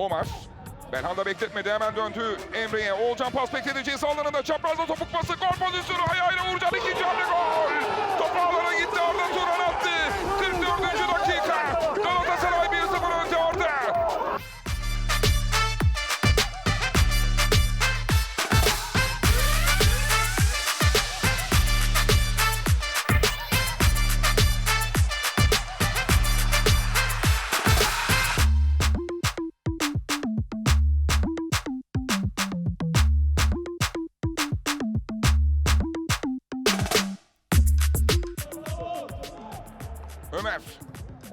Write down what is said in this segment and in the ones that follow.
Omar. Belhanda bekletmedi hemen döndü Emre'ye. Oğulcan pas bekledi ceza alanında çaprazda topuk pası gol pozisyonu. Ayağıyla Uğurcan ikinci hamle gol. Topu alana gitti Arda Turan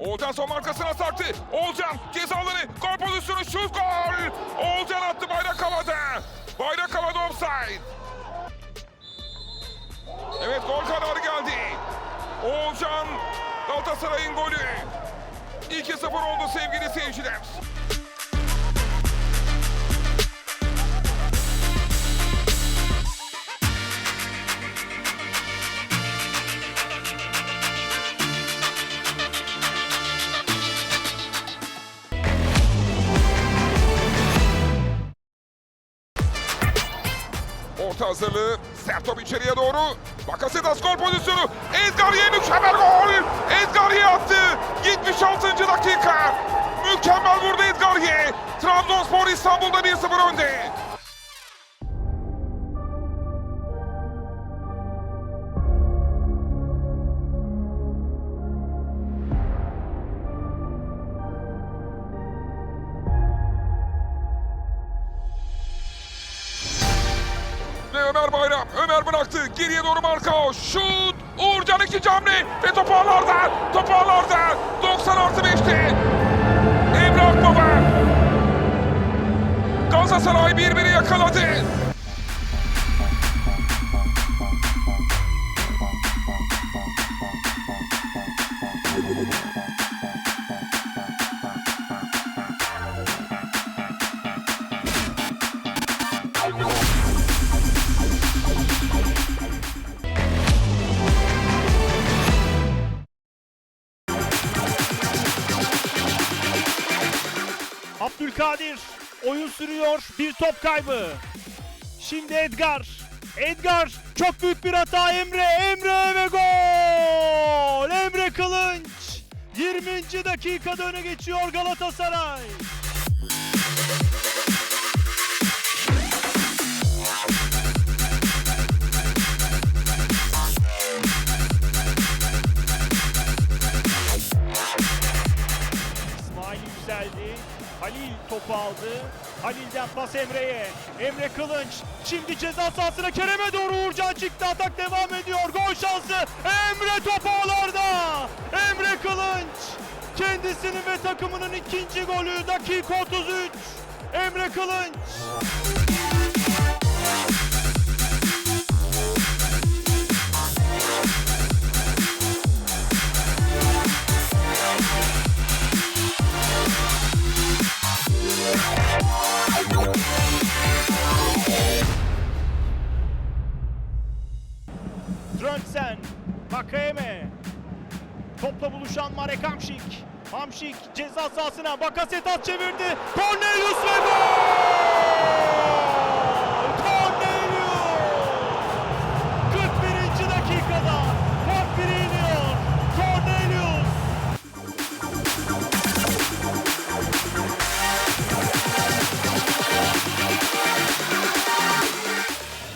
Oğulcan son markasına sarktı. Oğulcan ceza alanı. Gol pozisyonu şut gol. Oğulcan attı bayrak havada. Bayrak havada offside. Evet gol kararı geldi. Oğulcan Galatasaray'ın golü. 2-0 oldu sevgili seyirciler. Hazırlığı. Sert top içeriye doğru. Bakasetas gol pozisyonu. Edgar'ye mükemmel gol. Edgar'ye attı. 76. dakika. Mükemmel vurdu Edgar'ye. Trabzonspor İstanbul'da 1-0 önde. Bıraktı. Geriye doğru marka. Şut. Uğurcan ikinci hamle. Ve topu ağlarda. Topu ağlarda. 90 artı 5'te. Emre Akbaba. Galatasaray 1-1'i yakaladı. Oyun sürüyor. Bir top kaybı. Şimdi Edgar. Edgar çok büyük bir hata Emre. Emre ve gol. Emre Kılınç. 20. dakikada öne geçiyor Galatasaray. Halil topu aldı. Halil'den pas Emre'ye. Emre Kılınç. Şimdi ceza sahasına Kerem'e doğru Uğurcan çıktı. Atak devam ediyor. Gol şansı. Emre topu ağlarda. Emre Kılınç. Kendisinin ve takımının ikinci golü. Dakika 33. Emre Kılınç. Ceza sahasına Bakasetas çevirdi. Cornelius ve gol! Cornelius! 41. dakikada fark biri iniyor. Cornelius!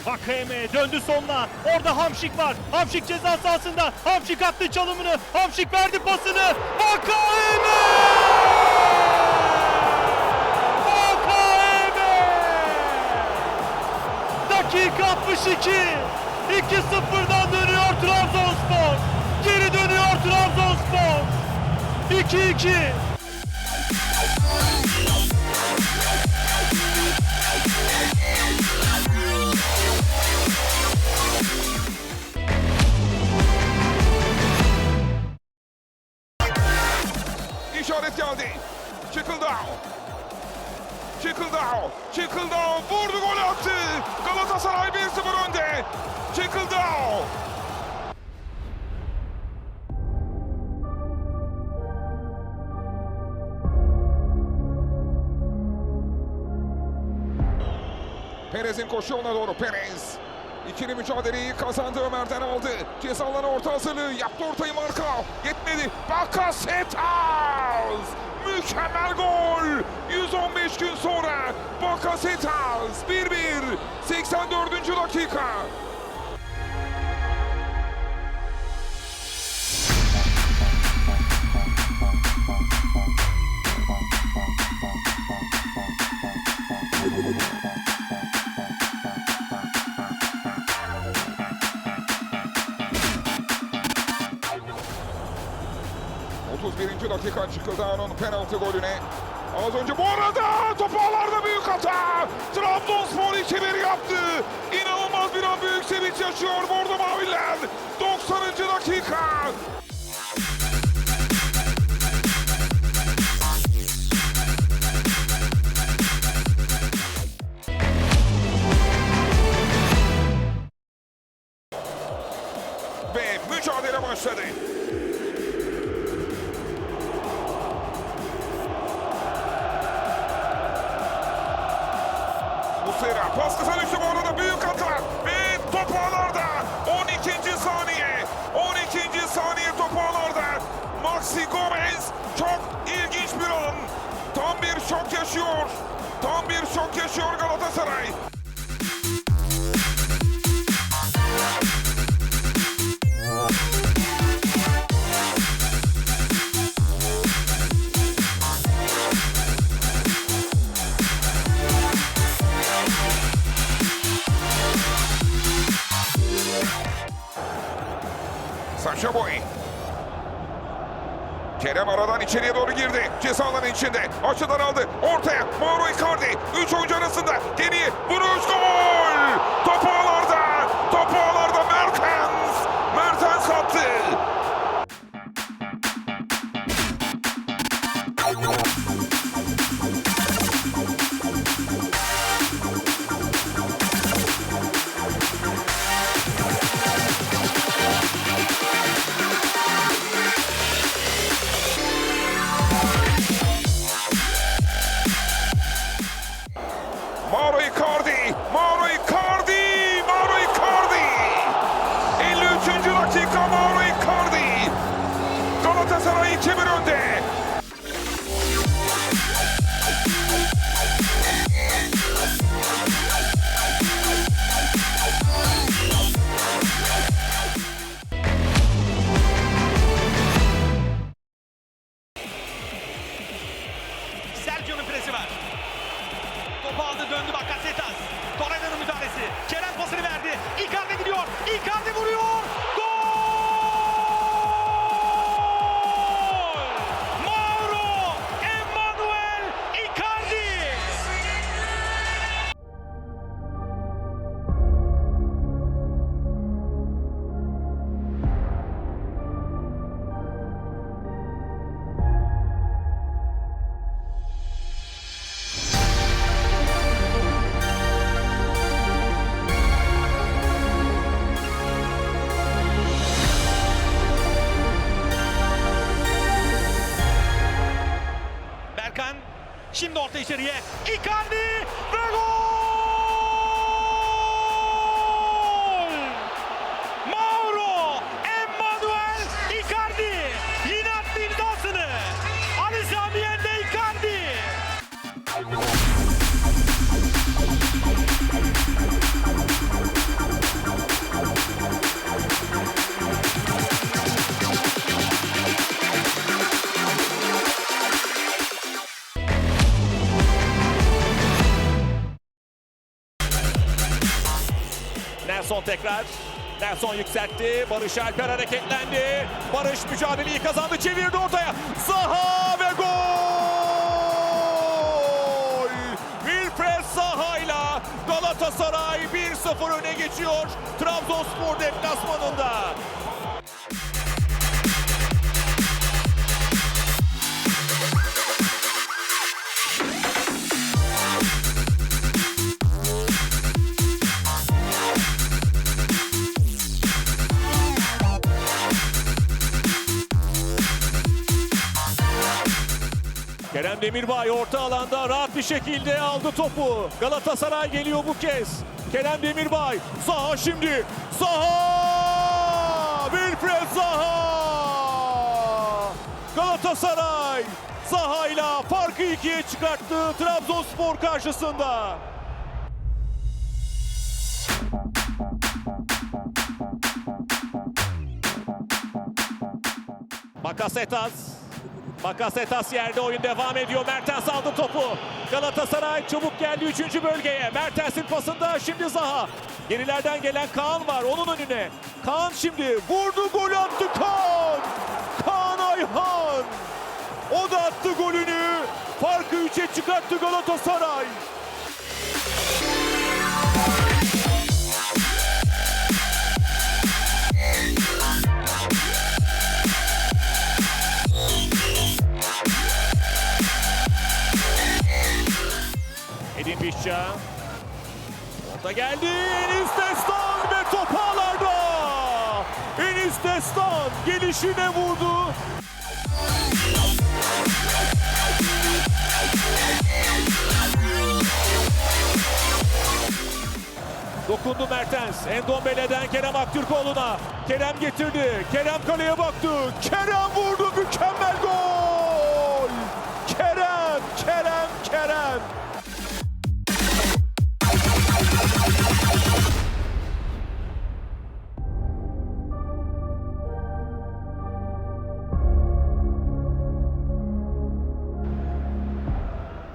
Vakayeme döndü sonuna. Orada Hamşik var. Hamşik ceza sahasında. Hamşik attı çalımını. Hamşik verdi pasını. Vakayeme! Dakika 62. 2-0'dan dönüyor Trabzonspor. Geri dönüyor Trabzonspor. 2-2. Galatasaray 1-0 önde. Çekildao. Perez'in koşu ona doğru. Perez. İkili mücadeleyi kazandı Ömer'den aldı. Cezalan orta hazırlığı yaptı ortayı marka. Yetmedi. Bakasetas. Mükemmel gol! 115 gün sonra Bakasetas 1-1 84. dakika. ...31. dakika çıkıldı onun penaltı golüne. Az önce bu arada top ağlarda büyük hata. Trabzonspor 2-1 yaptı. İnanılmaz bir an büyük sevinç yaşıyor Bordo Maviler. 90. dakika. Yaşıyor tam bir şok yaşıyor Galatasaray Saşa Boy. Kerem aradan içeriye doğru girdi. Ceza içinde. Açıdan aldı. Ortaya. Mauro Icardi. Üç oyuncu arasında. Geriye. Vuruş gol. Top ağlarda. Şimdi orta tekrar. Nelson yükseltti. Barış Alper hareketlendi. Barış mücadeleyi kazandı. Çevirdi ortaya. Zaha ve gol! Wilfred Zaha'yla Galatasaray 1-0 öne geçiyor. Trabzonspor deplasmanında. Demirbay orta alanda rahat bir şekilde aldı topu. Galatasaray geliyor bu kez. Kerem Demirbay. Zaha şimdi. Zaha! Wilfred Zaha! Galatasaray Zaha ile farkı ikiye çıkarttı Trabzonspor karşısında. Bakasetas. Bakasetas yerde oyun devam ediyor. Mertens aldı topu. Galatasaray çabuk geldi 3. bölgeye. Mertens'in pasında şimdi Zaha. Gerilerden gelen Kaan var onun önüne. Kaan şimdi vurdu gol attı Kaan. Kaan Ayhan. O da attı golünü. Farkı 3'e çıkarttı Galatasaray. Pişça. Orta geldi. Enis Destan ve top. Enis Destan gelişine vurdu. Dokundu Mertens. Endombele'den Kerem Aktürkoğlu'na. Kerem getirdi. Kerem kaleye baktı. Kerem vurdu. Mükemmel gol.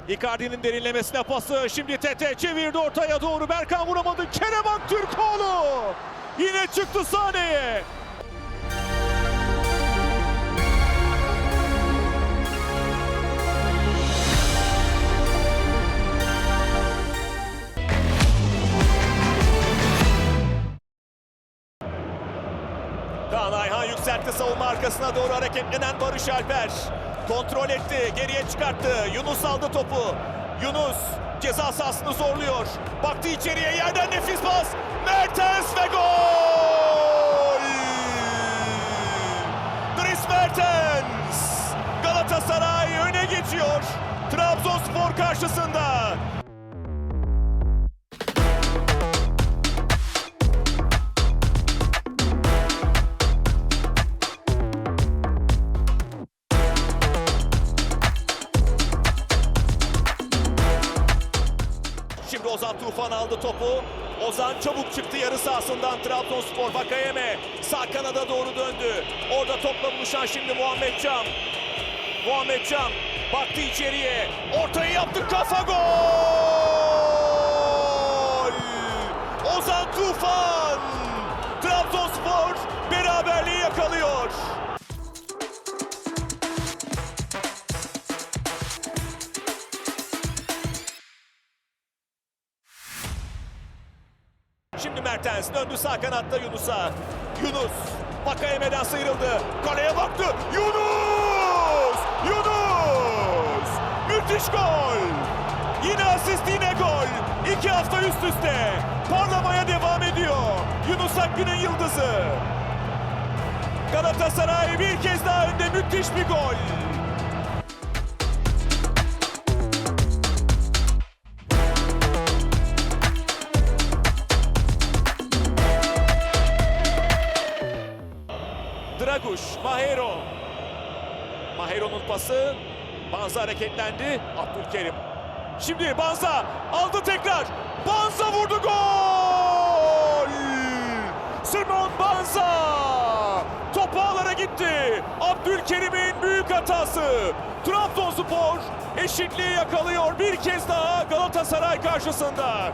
Icardi'nin derinlemesine pası. Şimdi Tete çevirdi ortaya doğru. Berkan vuramadı. Kerem Aktürkoğlu. Yine çıktı sahneye. Kaan Ayhan yükseltti savunma arkasına doğru hareketlenen Barış Alper. Kontrol etti, geriye çıkarttı. Yunus aldı topu. Yunus ceza sahasını zorluyor. Baktı içeriye yerden nefis pas. Mertens ve gol! Dries Mertens! Galatasaray öne geçiyor. Trabzonspor karşısında. Ozan aldı topu. Ozan çabuk çıktı yarı sahasından Trabzonspor Vakayeme sağ kanada doğru döndü. Orada topla buluşan şimdi Muhammed Can. Muhammed Can baktı içeriye. Ortayı yaptı kafa gol! Sağ kanatta Yunus'a. Yunus Bakayeme'den sıyrıldı. Kaleye baktı. Yunus! Yunus! Müthiş gol! Yine asist yine gol. İki hafta üst üste. Parlamaya devam ediyor. Yunus Akgün'ün yıldızı. Galatasaray bir kez daha önde müthiş bir gol. Draguş, Mahero. Mahero'nun pası. Banza hareketlendi. Abdülkerim. Şimdi Banza aldı tekrar. Banza vurdu gol! Simon Banza! Top ağlara gitti. Abdülkerim'in büyük hatası. Trabzonspor eşitliği yakalıyor bir kez daha Galatasaray karşısında.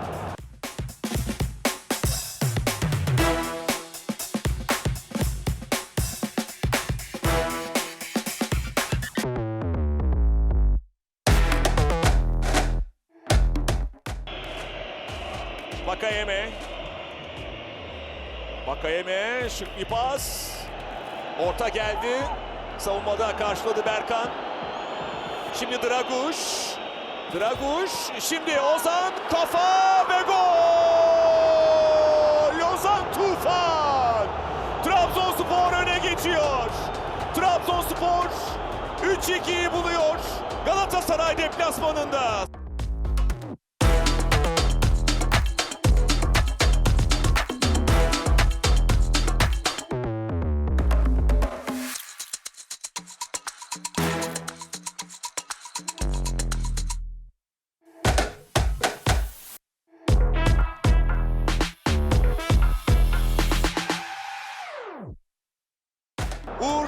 Şık bir pas. Orta geldi. Savunmada karşıladı Berkan. Şimdi Draguş. Draguş. Şimdi Ozan kafa ve gol! Ozan Tufan. Trabzonspor öne geçiyor. Trabzonspor 3-2'yi buluyor. Galatasaray deplasmanında.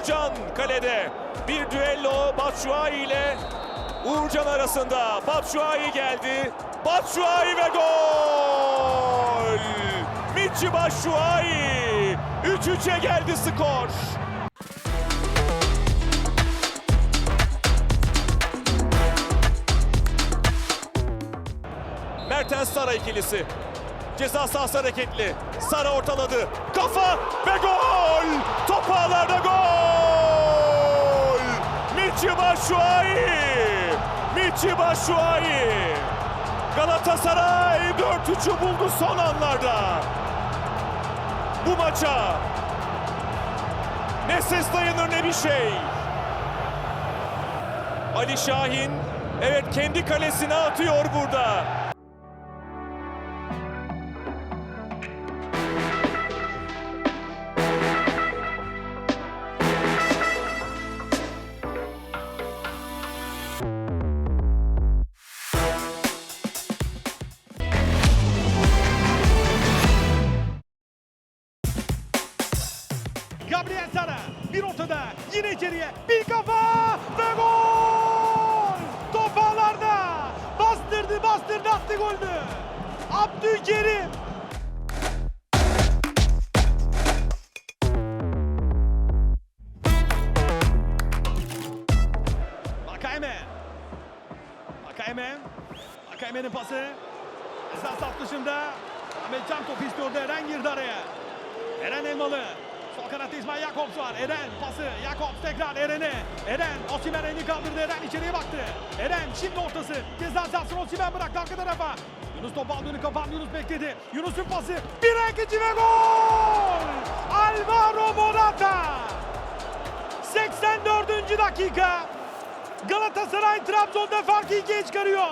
Uğurcan kalede. Bir düello Batshuayi ile Uğurcan arasında. Batshuayi geldi. Batshuayi ve gol! Michi Batshuayi. 3-3'e geldi skor. Mertens Sara ikilisi. Ceza sahası hareketli. Sara ortaladı. Kafa ve gol! Top ağlarda Batshuayi! Michi Batshuayi! Galatasaray 4-3'ü buldu son anlarda. Bu maça ne ses dayanır ne bir şey. Ali Şahin evet kendi kalesine atıyor burada. Ortada yine içeriye bir kafa ve gol! Top ağlarda bastırdı bastırdı attı golü. Abdülkerim Vakayeme. Vakayeme. Vakayeme'nin pası. Esas alt dışında. Ahmet Can top istiyordu. Eren girdi araya. Eren Elmalı. Sol kanatta İsmail Jakobs var. Eren pası. Jakobs tekrar Eren'e. Eren Osimhen elini kaldırdı. Eren içeriye baktı. Eren şimdi ortası. Ceza sahasını Osimhen bıraktı arka tarafa. Yunus top aldı önü kapandı. Yunus bekledi. Yunus'un pası. Bir ikinci ve gol! Alvaro Morata. 84. dakika. Galatasaray Trabzon'da farkı ikiye çıkarıyor.